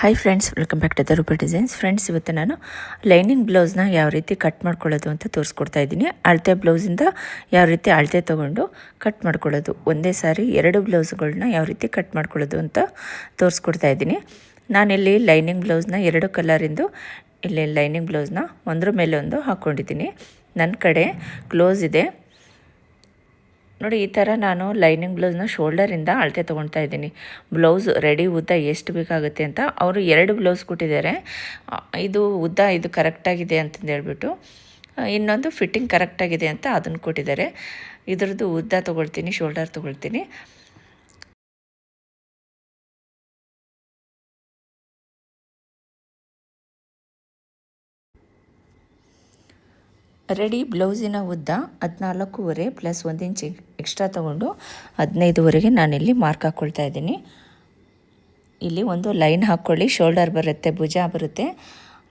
Hi friends welcome back to the Roopa designs friends ಇವತ್ತು ನಾನು lining ಬ್ಲೌಸ್ನ ಯಾವ ರೀತಿ ಕಟ್ ಮಾಡ್ಕೊಳ್ಳೋದು ಅಂತ ತೋರಿಸ್ಕೊಡ್ತಾ ಇದ್ದೀನಿ. ಅಳತೆ ಬ್ಲೌಸಿಂದ ಯಾವ ರೀತಿ ಅಳತೆ ತೊಗೊಂಡು ಕಟ್ ಮಾಡ್ಕೊಳ್ಳೋದು. ಒಂದೇ ಸಾರಿ ಎರಡು ಬ್ಲೌಸ್ಗಳನ್ನ ಯಾವ ರೀತಿ ಕಟ್ ಮಾಡ್ಕೊಳ್ಳೋದು ಅಂತ ತೋರಿಸ್ಕೊಡ್ತಾ ಇದ್ದೀನಿ. ನಾನಿಲ್ಲಿ ಲೈನಿಂಗ್ ಬ್ಲೌಸ್ನ ಎರಡು ಕಲರಿಂದು ಇಲ್ಲಿ ಲೈನಿಂಗ್ ಬ್ಲೌಸ್ನ ಒಂದ್ರ ಮೇಲೆ ಒಂದು ಹಾಕ್ಕೊಂಡಿದ್ದೀನಿ ನನ್ನ ಕಡೆ ಕ್ಲೋಸ್ ಇದೆ. ನೋಡಿ, ಈ ಥರ ನಾನು ಲೈನಿಂಗ್ ಬ್ಲೌಸ್ನ ಶೋಲ್ಡರಿಂದ ಅಳತೆ ತೊಗೊಳ್ತಾ ಇದ್ದೀನಿ. ಬ್ಲೌಸ್ ರೆಡಿ ಉದ್ದ ಎಷ್ಟು ಬೇಕಾಗುತ್ತೆ ಅಂತ ಅವರು ಎರಡು ಬ್ಲೌಸ್ ಕೊಟ್ಟಿದ್ದಾರೆ. ಇದು ಉದ್ದ ಇದು ಕರೆಕ್ಟಾಗಿದೆ ಅಂತಂದು ಹೇಳ್ಬಿಟ್ಟು ಇನ್ನೊಂದು ಫಿಟ್ಟಿಂಗ್ ಕರೆಕ್ಟಾಗಿದೆ ಅಂತ ಅದನ್ನು ಕೊಟ್ಟಿದ್ದಾರೆ. ಇದ್ರದ್ದು ಉದ್ದ ತೊಗೊಳ್ತೀನಿ, ಶೋಲ್ಡರ್ ತೊಗೊಳ್ತೀನಿ. ರೆಡಿ ಬ್ಲೌಸಿನ ಉದ್ದ ಹದಿನಾಲ್ಕೂವರೆ ಪ್ಲಸ್ ಒಂದು ಇಂಚ್ ಎಕ್ಸ್ಟ್ರಾ ತೊಗೊಂಡು ಹದಿನೈದುವರೆಗೆ ನಾನಿಲ್ಲಿ ಮಾರ್ಕ್ ಹಾಕ್ಕೊಳ್ತಾ ಇದ್ದೀನಿ. ಇಲ್ಲಿ ಒಂದು ಲೈನ್ ಹಾಕ್ಕೊಳ್ಳಿ, ಶೋಲ್ಡರ್ ಬರುತ್ತೆ, ಭುಜ ಬರುತ್ತೆ.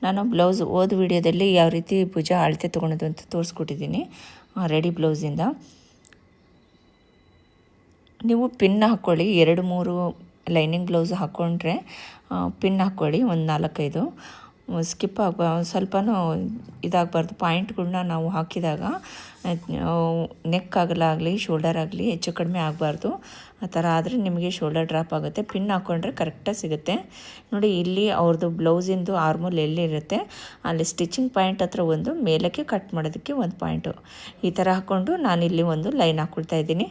ನಾನು ಬ್ಲೌಸ್ ಓದ್ ವಿಡಿಯೋದಲ್ಲಿ ಯಾವ ರೀತಿ ಭುಜ ಅಳತೆ ತೊಗೊಳೋದು ಅಂತ ತೋರಿಸ್ಕೊಟ್ಟಿದ್ದೀನಿ ರೆಡಿ ಬ್ಲೌಸಿಂದ. ನೀವು ಪಿನ್ ಹಾಕ್ಕೊಳ್ಳಿ, ಎರಡು ಮೂರು ಲೈನಿಂಗ್ ಬ್ಲೌಸ್ ಹಾಕ್ಕೊಂಡ್ರೆ ಪಿನ್ ಹಾಕ್ಕೊಳ್ಳಿ, ಒಂದು ನಾಲ್ಕೈದು. ಸ್ಕಿಪ್ ಆಗ ಸ್ವಲ್ಪನೂ ಇದಾಗಬಾರ್ದು. ಪಾಯಿಂಟ್ಗಳನ್ನ ನಾವು ಹಾಕಿದಾಗ ನೆಕ್ ಆಗಲಾಗಲಿ ಶೋಲ್ಡರ್ ಆಗಲಿ ಹೆಚ್ಚು ಕಡಿಮೆ ಆಗಬಾರ್ದು. ಆ ಥರ ಆದರೆ ನಿಮಗೆ ಶೋಲ್ಡರ್ ಡ್ರಾಪ್ ಆಗುತ್ತೆ. ಪಿನ್ ಹಾಕ್ಕೊಂಡ್ರೆ ಕರೆಕ್ಟಾಗಿ ಸಿಗುತ್ತೆ. ನೋಡಿ, ಇಲ್ಲಿ ಅವ್ರದ್ದು ಬ್ಲೌಸಿಂದು ಆರ್ಮೋಲ್ ಎಲ್ಲಿರುತ್ತೆ? ಅಲ್ಲಿ ಸ್ಟಿಚಿಂಗ್ ಪಾಯಿಂಟ್ ಹತ್ರ ಒಂದು, ಮೇಲಕ್ಕೆ ಕಟ್ ಮಾಡೋದಕ್ಕೆ ಒಂದು ಪಾಯಿಂಟು ಈ ಥರ ಹಾಕ್ಕೊಂಡು ಇಲ್ಲಿ ಒಂದು ಲೈನ್ ಹಾಕ್ಕೊಳ್ತಾ ಇದ್ದೀನಿ.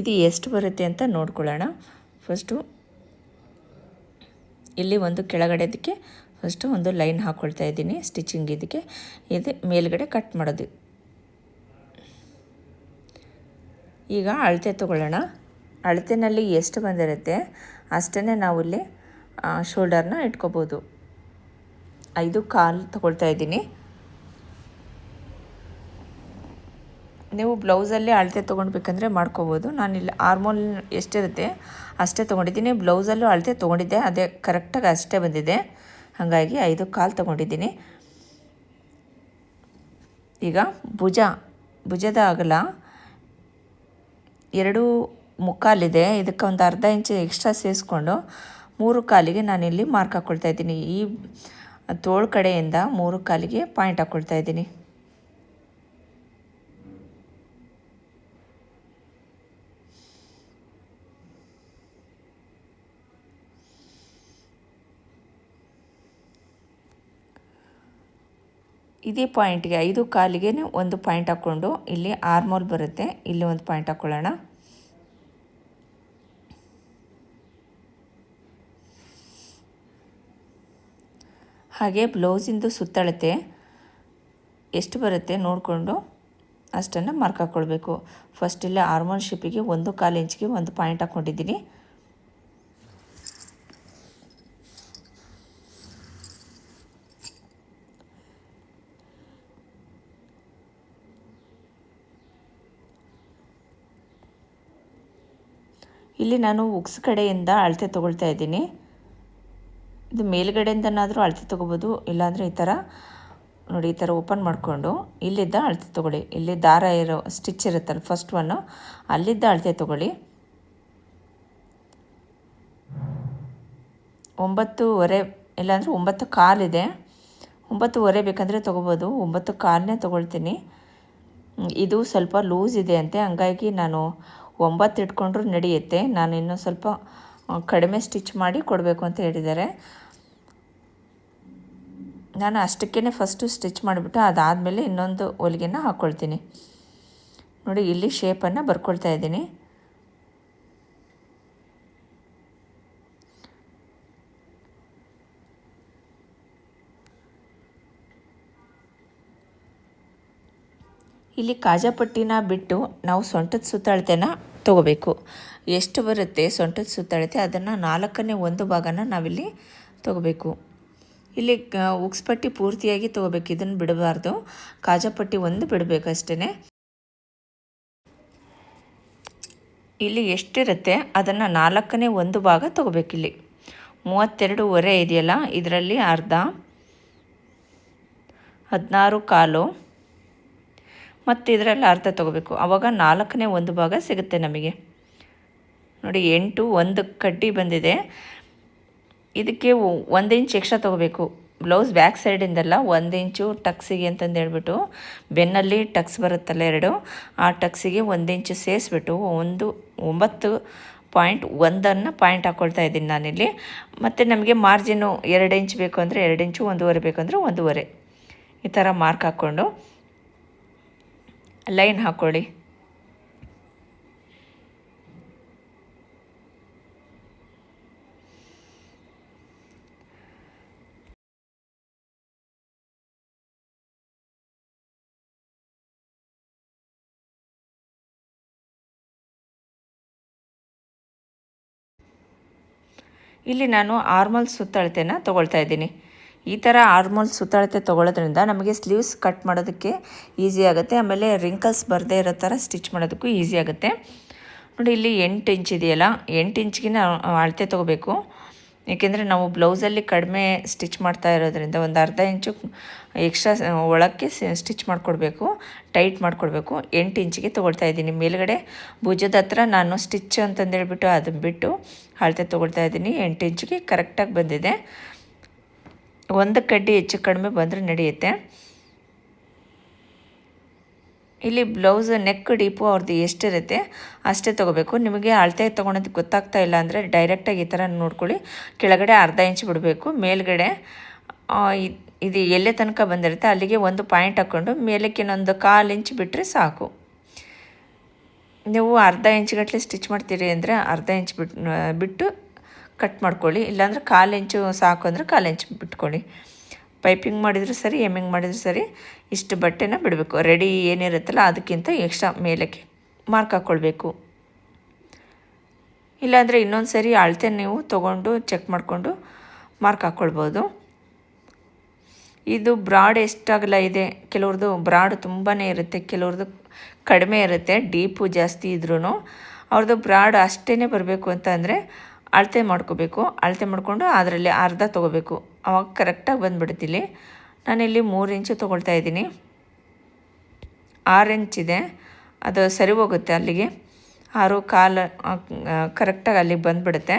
ಇದು ಎಷ್ಟು ಬರುತ್ತೆ ಅಂತ ನೋಡ್ಕೊಳ್ಳೋಣ. ಫಸ್ಟು ಇಲ್ಲಿ ಒಂದು ಕೆಳಗಡೆದಕ್ಕೆ ಫಸ್ಟು ಒಂದು ಲೈನ್ ಹಾಕ್ಕೊಳ್ತಾ ಇದ್ದೀನಿ, ಸ್ಟಿಚಿಂಗ್ ಇದಕ್ಕೆ. ಇದು ಮೇಲ್ಗಡೆ ಕಟ್ ಮಾಡೋದು. ಈಗ ಅಳತೆ ತಗೊಳ್ಳೋಣ. ಅಳತೆನಲ್ಲಿ ಎಷ್ಟು ಬಂದಿರುತ್ತೆ ಅಷ್ಟೇ ಇಲ್ಲಿ ಶೋಲ್ಡರ್ನ ಇಟ್ಕೋಬೋದು. ಐದು ಕಾಲು ತಗೊಳ್ತಾ ಇದ್ದೀನಿ. ನೀವು ಬ್ಲೌಸಲ್ಲಿ ಅಳತೆ ತೊಗೊಳ್ಬೇಕಂದ್ರೆ ಮಾಡ್ಕೋಬೋದು. ನಾನಿಲ್ಲಿ ಆರ್ಮೋಲ್ ಎಷ್ಟಿರುತ್ತೆ ಅಷ್ಟೇ ತೊಗೊಂಡಿದ್ದೀನಿ. ಬ್ಲೌಸಲ್ಲೂ ಅಳತೆ ತೊಗೊಂಡಿದ್ದೆ, ಅದೇ ಕರೆಕ್ಟಾಗಿ ಅಷ್ಟೇ ಬಂದಿದೆ. ಹಾಗಾಗಿ ಐದು ಕಾಲು ತೊಗೊಂಡಿದ್ದೀನಿ. ಈಗ ಭುಜ, ಭುಜದ ಅಗಲ ಎರಡು ಮುಕ್ಕಾಲಿದೆ. ಇದಕ್ಕೆ ಒಂದು ಅರ್ಧ ಇಂಚು ಎಕ್ಸ್ಟ್ರಾ ಸೇರಿಸ್ಕೊಂಡು ಮೂರು ಕಾಲಿಗೆ ನಾನಿಲ್ಲಿ ಮಾರ್ಕ್ ಹಾಕ್ಕೊಳ್ತಾ ಇದ್ದೀನಿ. ಈ ತೋಳು ಕಡೆಯಿಂದ ಮೂರು ಕಾಲಿಗೆ ಪಾಯಿಂಟ್ ಹಾಕ್ಕೊಳ್ತಾ ಇದ್ದೀನಿ. ಇದೇ ಪಾಯಿಂಟ್ಗೆ ಐದು ಕಾಲಿಗೆ ಒಂದು ಪಾಯಿಂಟ್ ಹಾಕ್ಕೊಂಡು ಇಲ್ಲಿ ಆರ್ಮೋಲ್ ಬರುತ್ತೆ. ಇಲ್ಲಿ ಒಂದು ಪಾಯಿಂಟ್ ಹಾಕ್ಕೊಳ್ಳೋಣ ಹಾಗೆ ಬ್ಲೌಸಿಂದು ಸುತ್ತಳತೆ ಎಷ್ಟು ಬರುತ್ತೆ ನೋಡಿಕೊಂಡು ಅಷ್ಟನ್ನು ಮಾರ್ಕ್ ಹಾಕ್ಕೊಳ್ಬೇಕು ಫಸ್ಟ್ ಇಲ್ಲಿ ಆರ್ಮೋಲ್ ಶಿಪ್ಪಿಗೆ ಒಂದು ಕಾಲು ಇಂಚಿಗೆ ಒಂದು ಪಾಯಿಂಟ್ ಹಾಕ್ಕೊಂಡಿದ್ದೀನಿ ಇಲ್ಲಿ ನಾನು ಉಕ್ಸ್ ಕಡೆಯಿಂದ ಅಳತೆ ತೊಗೊಳ್ತಾ ಇದ್ದೀನಿ. ಇದು ಮೇಲ್ಗಡೆಯಿಂದನಾದರೂ ಅಳತೆ ತೊಗೋಬೋದು, ಇಲ್ಲಾಂದರೆ ಈ ಥರ. ನೋಡಿ, ಈ ಥರ ಓಪನ್ ಮಾಡಿಕೊಂಡು ಇಲ್ಲಿದ್ದ ಅಳತೆ ತೊಗೊಳ್ಳಿ. ಇಲ್ಲಿ ದಾರ ಇರೋ ಸ್ಟಿಚ್ ಇರುತ್ತಲ್ಲ, ಫಸ್ಟ್ ಒನ್ನು ಅಲ್ಲಿದ್ದ ಅಳತೆ ತೊಗೊಳ್ಳಿ. ಒಂಬತ್ತುವರೆ, ಇಲ್ಲಾಂದರೆ ಒಂಬತ್ತು ಕಾಲಿದೆ. ಒಂಬತ್ತುವರೆ ಬೇಕಂದರೆ ತೊಗೋಬೋದು, ಒಂಬತ್ತು ಕಾಲನ್ನೇ ತೊಗೊಳ್ತೀನಿ. ಇದು ಸ್ವಲ್ಪ ಲೂಸ್ ಇದೆ ಅಂತೆ, ಹಂಗಾಗಿ ನಾನು ಒಂಬತ್ತು ಇಟ್ಕೊಂಡ್ರು ನಡೆಯುತ್ತೆ. ನಾನು ಇನ್ನೂ ಸ್ವಲ್ಪ ಕಡಿಮೆ ಸ್ಟಿಚ್ ಮಾಡಿ ಕೊಡಬೇಕು ಅಂತ ಹೇಳಿದ್ದಾರೆ. ನಾನು ಅಷ್ಟಕ್ಕೇ ಫಸ್ಟು ಸ್ಟಿಚ್ ಮಾಡಿಬಿಟ್ಟು ಅದಾದಮೇಲೆ ಇನ್ನೊಂದು ಹೊಲಿಗೆನ ಹಾಕ್ಕೊಳ್ತೀನಿ ನೋಡಿ, ಇಲ್ಲಿ ಶೇಪನ್ನು ಬರ್ಕೊಳ್ತಾ ಇದ್ದೀನಿ. ಇಲ್ಲಿ ಕಾಜಾಪಟ್ಟಿನ ಬಿಟ್ಟು ನಾವು ಸೊಂಟದ ಸುತ್ತಳತೆನ ತಗೋಬೇಕು. ಎಷ್ಟು ಬರುತ್ತೆ ಸೊಂಟದ ಸುತ್ತಳತೆ? ಅದನ್ನು ನಾಲ್ಕನೇ ಒಂದು ಭಾಗನ ನಾವಿಲ್ಲಿ ತಗೋಬೇಕು. ಇಲ್ಲಿ ಉಕ್ಸ್ಪಟ್ಟಿ ಪೂರ್ತಿಯಾಗಿ ತೊಗೋಬೇಕು. ಇದನ್ನು ಬಿಡಬಾರ್ದು. ಕಾಜಾಪಟ್ಟಿ ಒಂದು ಬಿಡಬೇಕಷ್ಟೇ ಇಲ್ಲಿ ಎಷ್ಟಿರುತ್ತೆ? ಅದನ್ನು ನಾಲ್ಕನೇ ಒಂದು ಭಾಗ ತೊಗೋಬೇಕಿಲ್ಲಿ ಮೂವತ್ತೆರಡು ಹೊರೆ ಇದೆಯಲ್ಲ? ಇದರಲ್ಲಿ ಅರ್ಧ, ಹದಿನಾರು ಕಾಲು ಮತ್ತು ಇದರಲ್ಲಿ ಅರ್ಧ ತೊಗೋಬೇಕು. ಆವಾಗ ನಾಲ್ಕನೇ ಒಂದು ಭಾಗ ಸಿಗುತ್ತೆ ನಮಗೆ. ನೋಡಿ, ಎಂಟು ಒಂದು ಕಡ್ಡಿ ಬಂದಿದೆ. ಇದಕ್ಕೆ ಒಂದು ಇಂಚ್ ಎಕ್ಸ್ಟ್ರಾ ತೊಗೋಬೇಕು. ಬ್ಲೌಸ್ ಬ್ಯಾಕ್ ಸೈಡಿಂದಲ್ಲ ಒಂದು ಇಂಚು ಟಕ್ಸಿಗೆ ಅಂತಂದು ಹೇಳ್ಬಿಟ್ಟು, ಬೆನ್ನಲ್ಲಿ ಟಕ್ಸ್ ಬರುತ್ತಲ್ಲ ಎರಡು, ಆ ಟಕ್ಸಿಗೆ ಒಂದು ಇಂಚು ಸೇರಿಸ್ಬಿಟ್ಟು ಒಂದು ಒಂಬತ್ತು ಪಾಯಿಂಟ್ ಒಂದನ್ನು ಪಾಯಿಂಟ್ ಹಾಕ್ಕೊಳ್ತಾ ಇದ್ದೀನಿ ನಾನಿಲ್ಲಿ. ಮತ್ತು ನಮಗೆ ಮಾರ್ಜಿನು ಎರಡು ಇಂಚ್ ಬೇಕು ಅಂದರೆ ಎರಡು ಇಂಚು ಒಂದೂವರೆ ಬೇಕು ಅಂದರೆ ಒಂದೂವರೆ. ಈ ಥರ ಮಾರ್ಕ್ ಹಾಕ್ಕೊಂಡು ಲೈನ್ ಹಾಕ್ಕೊಳ್ಳಿ ಇಲ್ಲಿ ನಾನು ಆರ್ಮಲ್ ಸುತ್ತಳತೆಯನ್ನು ತಗೊಳ್ತಾ ಇದ್ದೀನಿ. ಈ ಥರ ಆರ್ಮೋಲ್ ಸುತ್ತಳತೆ ತೊಗೊಳ್ಳೋದ್ರಿಂದ ನಮಗೆ ಸ್ಲೀವ್ಸ್ ಕಟ್ ಮಾಡೋದಕ್ಕೆ ಈಸಿ ಆಗುತ್ತೆ. ಆಮೇಲೆ ರಿಂಕಲ್ಸ್ ಬರದೇ ಇರೋ ಥರ ಸ್ಟಿಚ್ ಮಾಡೋದಕ್ಕೂ ಈಸಿ ಆಗುತ್ತೆ. ನೋಡಿ, ಇಲ್ಲಿ ಎಂಟು ಇಂಚ್ ಇದೆಯಲ್ಲ? ಎಂಟು ಇಂಚ್ಗಿನ ಅಳತೆ ತೊಗೋಬೇಕು. ಏಕೆಂದರೆ ನಾವು ಬ್ಲೌಸಲ್ಲಿ ಕಡಿಮೆ ಸ್ಟಿಚ್ ಮಾಡ್ತಾ ಇರೋದ್ರಿಂದ ಒಂದು ಅರ್ಧ ಇಂಚು ಎಕ್ಸ್ಟ್ರಾ ಒಳಕ್ಕೆ ಸ್ಟಿಚ್ ಮಾಡಿಕೊಡ್ಬೇಕು ಟೈಟ್ ಮಾಡಿಕೊಡ್ಬೇಕು. ಎಂಟು ಇಂಚಿಗೆ ತೊಗೊಳ್ತಾ ಇದ್ದೀನಿ. ಮೇಲುಗಡೆ ಭುಜದ ಹತ್ರ ನಾನು ಸ್ಟಿಚ್ ಅಂತಂದೇಳ್ಬಿಟ್ಟು ಅದನ್ನು ಬಿಟ್ಟು ಅಳತೆ ತೊಗೊಳ್ತಾ ಇದ್ದೀನಿ. ಎಂಟು ಇಂಚಿಗೆ ಕರೆಕ್ಟಾಗಿ ಬಂದಿದೆ. ಒಂದು ಕಡ್ಡಿ ಹೆಚ್ಚು ಕಡಿಮೆ ಬಂದರೆ ನಡೆಯುತ್ತೆ. ಇಲ್ಲಿ ಬ್ಲೌಸ್ ನೆಕ್ ಡೀಪು ಅವ್ರದ್ದು ಎಷ್ಟಿರುತ್ತೆ ಅಷ್ಟೇ ತೊಗೋಬೇಕು. ನಿಮಗೆ ಅಳತೆ ತೊಗೊಳೋದಕ್ಕೆ ಗೊತ್ತಾಗ್ತಾ ಇಲ್ಲ ಅಂದರೆ ಡೈರೆಕ್ಟಾಗಿ ಈ ಥರ ನೋಡ್ಕೊಳ್ಳಿ. ಕೆಳಗಡೆ ಅರ್ಧ ಇಂಚ್ ಬಿಡಬೇಕು. ಮೇಲ್ಗಡೆ ಇದು ಎಲ್ಲೇ ತನಕ ಬಂದಿರುತ್ತೆ. ಅಲ್ಲಿಗೆ ಒಂದು ಪಾಯಿಂಟ್ ಹಾಕ್ಕೊಂಡು ಮೇಲಕ್ಕೆ ಇನ್ನೊಂದು ಕಾಲು ಇಂಚ್ ಬಿಟ್ಟರೆ ಸಾಕು. ನೀವು ಅರ್ಧ ಇಂಚ್ಗಟ್ಟಲೆ ಸ್ಟಿಚ್ ಮಾಡ್ತೀರಿ ಅಂದರೆ ಅರ್ಧ ಇಂಚ್ ಬಿಟ್ಟು ಬಿಟ್ಟು ಕಟ್ ಮಾಡ್ಕೊಳ್ಳಿ. ಇಲ್ಲಾಂದರೆ ಕಾಲೆಂಚು ಸಾಕು ಅಂದರೆ ಕಾಲೆಂಚು ಬಿಟ್ಕೊಳ್ಳಿ. ಪೈಪಿಂಗ್ ಮಾಡಿದ್ರು ಸರಿ ಎಮ್ಮಿಂಗ್ ಮಾಡಿದ್ರು ಸರಿ, ಇಷ್ಟು ಬಟ್ಟೆನ ಬಿಡಬೇಕು. ರೆಡಿ ಏನಿರುತ್ತಲ್ಲ ಅದಕ್ಕಿಂತ ಎಕ್ಸ್ಟ್ರಾ ಮೇಲಕ್ಕೆ ಮಾರ್ಕ್ ಹಾಕ್ಕೊಳ್ಬೇಕು ಇಲ್ಲಾಂದರೆ ಇನ್ನೊಂದು ಸರಿ ಅಳತೆ ನೀವು ತೊಗೊಂಡು ಚೆಕ್ ಮಾಡಿಕೊಂಡು ಮಾರ್ಕ್ ಹಾಕ್ಕೊಳ್ಬೋದು ಇದು ಬ್ರಾಡ್ ಎಷ್ಟಾಗಲ್ಲ ಇದೆ. ಕೆಲವ್ರದ್ದು ಬ್ರಾಡ್ ತುಂಬಾ ಇರುತ್ತೆ ಕೆಲವ್ರದ್ದು ಕಡಿಮೆ ಇರುತ್ತೆ, ಡೀಪು ಜಾಸ್ತಿ ಇದ್ರೂ ಅವ್ರದ್ದು ಬ್ರಾಡ್ ಅಷ್ಟೇ ಬರಬೇಕು ಅಂತ ಅಳತೆ ಮಾಡ್ಕೋಬೇಕು. ಅಳತೆ ಮಾಡಿಕೊಂಡು ಅದರಲ್ಲಿ ಅರ್ಧ ತೊಗೋಬೇಕು. ಅವಾಗ ಕರೆಕ್ಟಾಗಿ ಬಂದುಬಿಡುತ್ತಿಲ್ಲಿ ನಾನಿಲ್ಲಿ ಮೂರು ಇಂಚು ತೊಗೊಳ್ತಾ ಇದ್ದೀನಿ. ಆರು ಇದೆ. ಅದು ಸರಿ ಹೋಗುತ್ತೆ ಅಲ್ಲಿಗೆ. ಆರು ಕಾಲು ಕರೆಕ್ಟಾಗಿ ಅಲ್ಲಿಗೆ ಬಂದುಬಿಡುತ್ತೆ.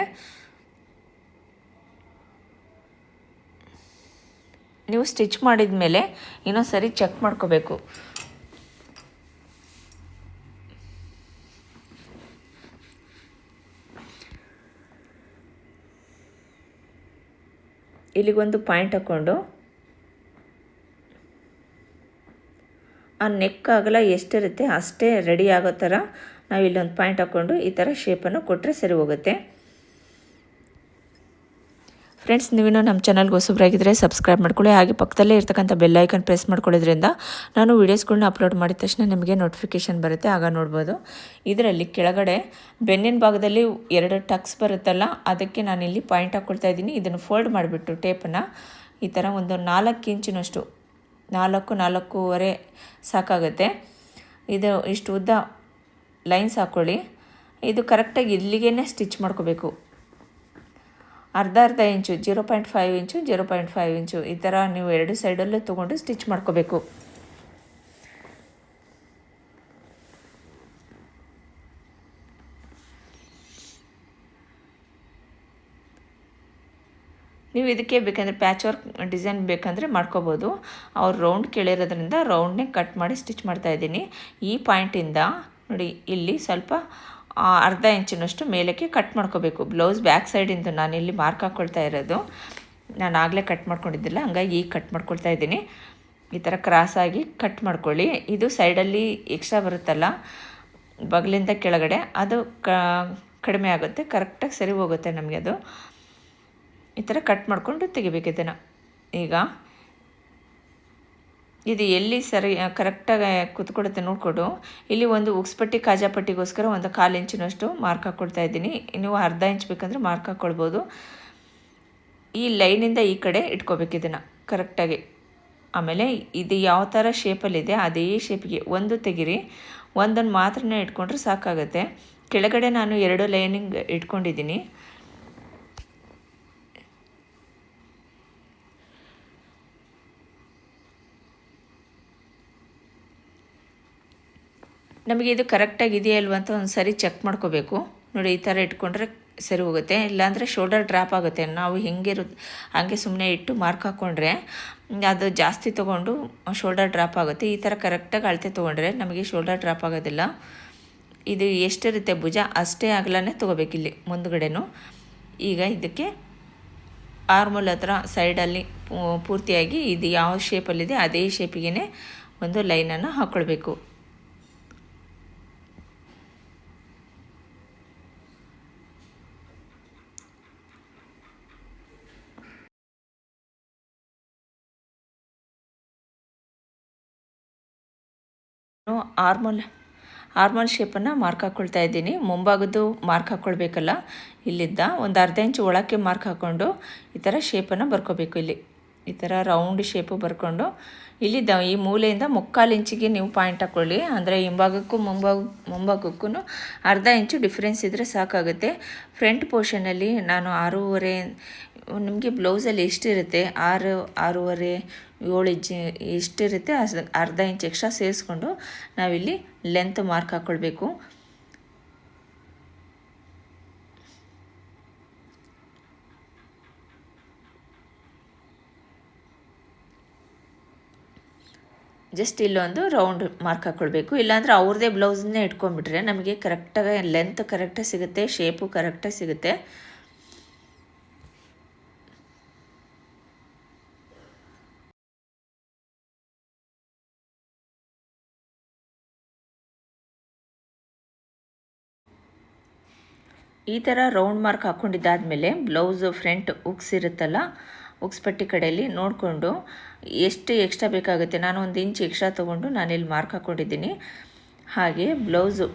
ನೀವು ಸ್ಟಿಚ್ ಮಾಡಿದ ಮೇಲೆ ಇನ್ನೊಂದು ಸರಿ ಚೆಕ್ ಮಾಡ್ಕೋಬೇಕು. ಇಲ್ಲಿಗೊಂದು ಪಾಯಿಂಟ್ ಹಾಕ್ಕೊಂಡು ಆ ನೆಕ್ ಅಗಲ ಎಷ್ಟಿರುತ್ತೆ ಅಷ್ಟೇ ರೆಡಿ ಆಗೋ ಥರ ನಾವು ಇಲ್ಲೊಂದು ಪಾಯಿಂಟ್ ಹಾಕ್ಕೊಂಡು ಈ ಥರ ಶೇಪನ್ನು ಕೊಟ್ಟರೆ ಸರಿ ಹೋಗುತ್ತೆ. ಫ್ರೆಂಡ್ಸ್ ನೀವಿನ್ನೂ ನಮ್ಮ ಚಾನಲ್ಗೆ ಹೊಸಬ್ರಾಗಿದ್ದರೆ ಸಬ್ಸ್ಕ್ರೈಬ್ ಮಾಡ್ಕೊಳ್ಳಿ. ಹಾಗೆ ಪಕ್ಕದಲ್ಲೇ ಇರ್ತಕ್ಕಂಥ ಬೆಲ್ ಐಕನ್ ಪ್ರೆಸ್ ಮಾಡ್ಕೊಳ್ಳೋದ್ರಿಂದ ನಾನು ವೀಡಿಯೋಸ್ಗಳನ್ನ ಅಪ್ಲೋಡ್ ಮಾಡಿದ ತಕ್ಷಣ ನಿಮಗೆ ನೋಟಿಫಿಕೇಷನ್ ಬರುತ್ತೆ. ಆಗ ನೋಡ್ಬೋದು. ಇದರಲ್ಲಿ ಕೆಳಗಡೆ ಬೆನ್ನಿನ ಭಾಗದಲ್ಲಿ ಎರಡು ಟಕ್ಸ್ ಬರುತ್ತಲ್ಲ, ಅದಕ್ಕೆ ನಾನು ಇಲ್ಲಿ ಪಾಯಿಂಟ್ ಹಾಕ್ಕೊಳ್ತಾ ಇದ್ದೀನಿ. ಇದನ್ನು ಫೋಲ್ಡ್ ಮಾಡಿಬಿಟ್ಟು ಟೇಪನ್ನು ಈ ಥರ ಒಂದು ನಾಲ್ಕು ಇಂಚಿನಷ್ಟು, ನಾಲ್ಕು, ನಾಲ್ಕೂವರೆ ಸಾಕಾಗುತ್ತೆ. ಇದು ಇಷ್ಟು ಉದ್ದ ಲೈನ್ಸ್ ಹಾಕ್ಕೊಳ್ಳಿ ಇದು ಕರೆಕ್ಟಾಗಿ ಇಲ್ಲಿಗೇ ಸ್ಟಿಚ್ ಮಾಡ್ಕೋಬೇಕು. ಅರ್ಧ ಅರ್ಧ inch, zero point five inch, zero point five inch, ಈ ಥರ ನೀವು ಎರಡು ಸೈಡಲ್ಲೂ ತೊಗೊಂಡು ಸ್ಟಿಚ್ ಮಾಡ್ಕೋಬೇಕು. ನೀವು ಇದಕ್ಕೆ ಬೇಕಂದರೆ ಪ್ಯಾಚ್ ವರ್ಕ್ ಡಿಸೈನ್ ಬೇಕಂದರೆ ಮಾಡ್ಕೋಬೋದು. ಅವ್ರು ರೌಂಡ್ ಕೇಳಿರೋದ್ರಿಂದ ರೌಂಡ್ನೇ ಕಟ್ ಮಾಡಿ ಸ್ಟಿಚ್ ಮಾಡ್ತಾ ಇದ್ದೀನಿ. ಈ ಪಾಯಿಂಟಿಂದ ನೋಡಿ, ಇಲ್ಲಿ ಸ್ವಲ್ಪ ಅರ್ಧ ಇಂಚಿನಷ್ಟು ಮೇಲಕ್ಕೆ ಕಟ್ ಮಾಡ್ಕೋಬೇಕು. ಬ್ಲೌಸ್ ಬ್ಯಾಕ್ ಸೈಡಿಂದ ನಾನು ಇಲ್ಲಿ ಮಾರ್ಕ್ ಹಾಕ್ಕೊಳ್ತಾ ಇರೋದು. ನಾನು ಆಗಲೇ ಕಟ್ ಮಾಡ್ಕೊಂಡಿದ್ದಿಲ್ಲ, ಹಂಗಾಗಿ ಈಗ ಕಟ್ ಮಾಡ್ಕೊಳ್ತಾ ಇದ್ದೀನಿ. ಈ ಥರ ಕ್ರಾಸಾಗಿ ಕಟ್ ಮಾಡ್ಕೊಳ್ಳಿ. ಇದು ಸೈಡಲ್ಲಿ ಎಕ್ಸ್ಟ್ರಾ ಬರುತ್ತಲ್ಲ, ಬಗಲಿಂದ ಕೆಳಗಡೆ, ಅದು ಕಡಿಮೆ ಆಗುತ್ತೆ ಕರೆಕ್ಟಾಗಿ ಸರಿ ಹೋಗುತ್ತೆ ನಮಗೆ ಅದು. ಈ ಥರ ಕಟ್ ಮಾಡಿಕೊಂಡು ತೆಗಿಬೇಕು ಇದನ್ನು. ಈಗ ಇದು ಎಲ್ಲಿ ಸರಿ ಕರೆಕ್ಟಾಗಿ ಕೂತ್ಕೊಡುತ್ತೆ ನೋಡಿಕೊಡು. ಇಲ್ಲಿ ಒಂದು ಉಕ್ಸ್ಪಟ್ಟಿ ಕಾಜಾಪಟ್ಟಿಗೋಸ್ಕರ ಒಂದು ಕಾಲು ಇಂಚಿನಷ್ಟು ಮಾರ್ಕ್ ಹಾಕ್ಕೊಳ್ತಾ ಇದ್ದೀನಿ. ನೀವು ಅರ್ಧ ಇಂಚ್ ಬೇಕಂದ್ರೆ ಮಾರ್ಕ್ ಹಾಕ್ಕೊಳ್ಬೋದು ಈ ಲೈನಿಂದ ಈ ಕಡೆ ಇಟ್ಕೋಬೇಕು ಇದನ್ನು ಕರೆಕ್ಟಾಗಿ ಆಮೇಲೆ ಇದು ಯಾವ ಥರ ಶೇಪಲ್ಲಿದೆ ಅದೇ ಶೇಪಿಗೆ ಒಂದು ತೆಗಿರಿ. ಒಂದನ್ನು ಮಾತ್ರನೇ ಇಟ್ಕೊಂಡ್ರೆ ಸಾಕಾಗುತ್ತೆ. ಕೆಳಗಡೆ ನಾನು ಎರಡು ಲೈನಿಂಗ್ ಇಟ್ಕೊಂಡಿದ್ದೀನಿ. ನಮಗೆ ಇದು ಕರೆಕ್ಟಾಗಿ ಇದೆಯಲ್ವ ಅಂತ ಒಂದು ಸರಿ ಚೆಕ್ ಮಾಡ್ಕೋಬೇಕು. ನೋಡಿ, ಈ ಥರ ಇಟ್ಕೊಂಡ್ರೆ ಸರಿ ಹೋಗುತ್ತೆ. ಇಲ್ಲಾಂದರೆ ಶೋಲ್ಡರ್ ಡ್ರಾಪ್ ಆಗುತ್ತೆ. ನಾವು ಹೆಂಗಿರು ಹಾಗೆ ಸುಮ್ಮನೆ ಇಟ್ಟು ಮಾರ್ಕ್ ಹಾಕ್ಕೊಂಡ್ರೆ ಅದು ಜಾಸ್ತಿ ತೊಗೊಂಡು ಶೋಲ್ಡರ್ ಡ್ರಾಪ್ ಆಗುತ್ತೆ. ಈ ಥರ ಕರೆಕ್ಟಾಗಿ ಅಳತೆ ತೊಗೊಂಡ್ರೆ ನಮಗೆ ಶೋಲ್ಡರ್ ಡ್ರಾಪ್ ಆಗೋದಿಲ್ಲ. ಇದು ಎಷ್ಟಿರುತ್ತೆ ಭುಜ? ಅಷ್ಟೇ ಆಗಲೇ ತೊಗೋಬೇಕು ಇಲ್ಲಿ ಮುಂದುಗಡೆನೂ. ಈಗ ಇದಕ್ಕೆ ಆರ್ಮೂಲ್ ಹತ್ರ ಸೈಡಲ್ಲಿ ಪೂರ್ತಿಯಾಗಿ ಇದು ಯಾವ ಶೇಪಲ್ಲಿದೆ ಅದೇ ಶೇಪಿಗೆ ಒಂದು ಲೈನನ್ನು ಹಾಕ್ಕೊಳ್ಬೇಕು ಆರ್ಮಲ್ ಆರ್ಮಲ್ ಶೇಪನ್ನು ಮಾರ್ಕ್ ಹಾಕ್ಕೊಳ್ತಾ ಇದ್ದೀನಿ. ಮುಂಭಾಗದ್ದು ಮಾರ್ಕ್ ಹಾಕ್ಕೊಳ್ಬೇಕಲ್ಲ ಇಲ್ಲಿದ್ದ ಒಂದು ಅರ್ಧ ಇಂಚು ಒಳಕ್ಕೆ ಮಾರ್ಕ್ ಹಾಕ್ಕೊಂಡು ಈ ಥರ ಶೇಪನ್ನು ಬರ್ಕೋಬೇಕು ಇಲ್ಲಿ. ಈ ಥರ ರೌಂಡ್ ಶೇಪು ಬರ್ಕೊಂಡು ಇಲ್ಲಿದ್ದ ಈ ಮೂಲೆಯಿಂದ ಮುಕ್ಕಾಲು ಇಂಚಿಗೆ ನೀವು ಪಾಯಿಂಟ್ ಹಾಕ್ಕೊಳ್ಳಿ ಅಂದರೆ ಹಿಂಭಾಗಕ್ಕೂ ಮುಂಭಾಗ ಮುಂಭಾಗಕ್ಕೂ ಅರ್ಧ ಇಂಚು ಡಿಫ್ರೆನ್ಸ್ ಇದ್ದರೆ ಸಾಕಾಗುತ್ತೆ. ಫ್ರಂಟ್ ಪೋರ್ಷನಲ್ಲಿ ನಾನು ಆರೂವರೆ, ನಿಮಗೆ ಬ್ಲೌಸಲ್ಲಿ ಎಷ್ಟಿರುತ್ತೆ? ಆರು, ಆರೂವರೆ ಏಳು ಇಂಚು ಎಷ್ಟಿರುತ್ತೆ ಅರ್ಧ ಇಂಚ್ ಎಕ್ಸ್ಟ್ರಾ ಸೇರಿಸ್ಕೊಂಡು ನಾವಿಲ್ಲಿ ಲೆಂತ್ ಮಾರ್ಕ್ ಹಾಕ್ಕೊಳ್ಬೇಕು ಜಸ್ಟ್ ಇಲ್ಲೊಂದು ರೌಂಡ್ ಮಾರ್ಕ್ ಹಾಕ್ಕೊಳ್ಬೇಕು ಇಲ್ಲಾಂದರೆ ಅವ್ರದ್ದೇ ಬ್ಲೌಸನ್ನೇ ಇಟ್ಕೊಂಡ್ಬಿಟ್ರೆ ನಮಗೆ ಕರೆಕ್ಟಾಗಿ ಲೆಂತ್ ಕರೆಕ್ಟಾಗಿ ಸಿಗುತ್ತೆ ಶೇಪು ಕರೆಕ್ಟಾಗಿ ಸಿಗುತ್ತೆ. ಈ ಥರ ರೌಂಡ್ ಮಾರ್ಕ್ ಹಾಕ್ಕೊಂಡಿದ್ದಾದಮೇಲೆ ಬ್ಲೌಸ್ ಫ್ರಂಟ್ ಉಕ್ಸ್ ಇರುತ್ತಲ್ಲ ಉಕ್ಸ್ ಪಟ್ಟಿ ಕಡೆಯಲ್ಲಿ ನೋಡಿಕೊಂಡು ಎಷ್ಟು ಎಕ್ಸ್ಟ್ರಾ ಬೇಕಾಗುತ್ತೆ. ನಾನು ಒಂದು ಇಂಚ್ ಎಕ್ಸ್ಟ್ರಾ ತೊಗೊಂಡು ನಾನಿಲ್ಲಿ ಮಾರ್ಕ್ ಹಾಕ್ಕೊಂಡಿದ್ದೀನಿ ಹಾಗೆ ಬ್ಲೌಸು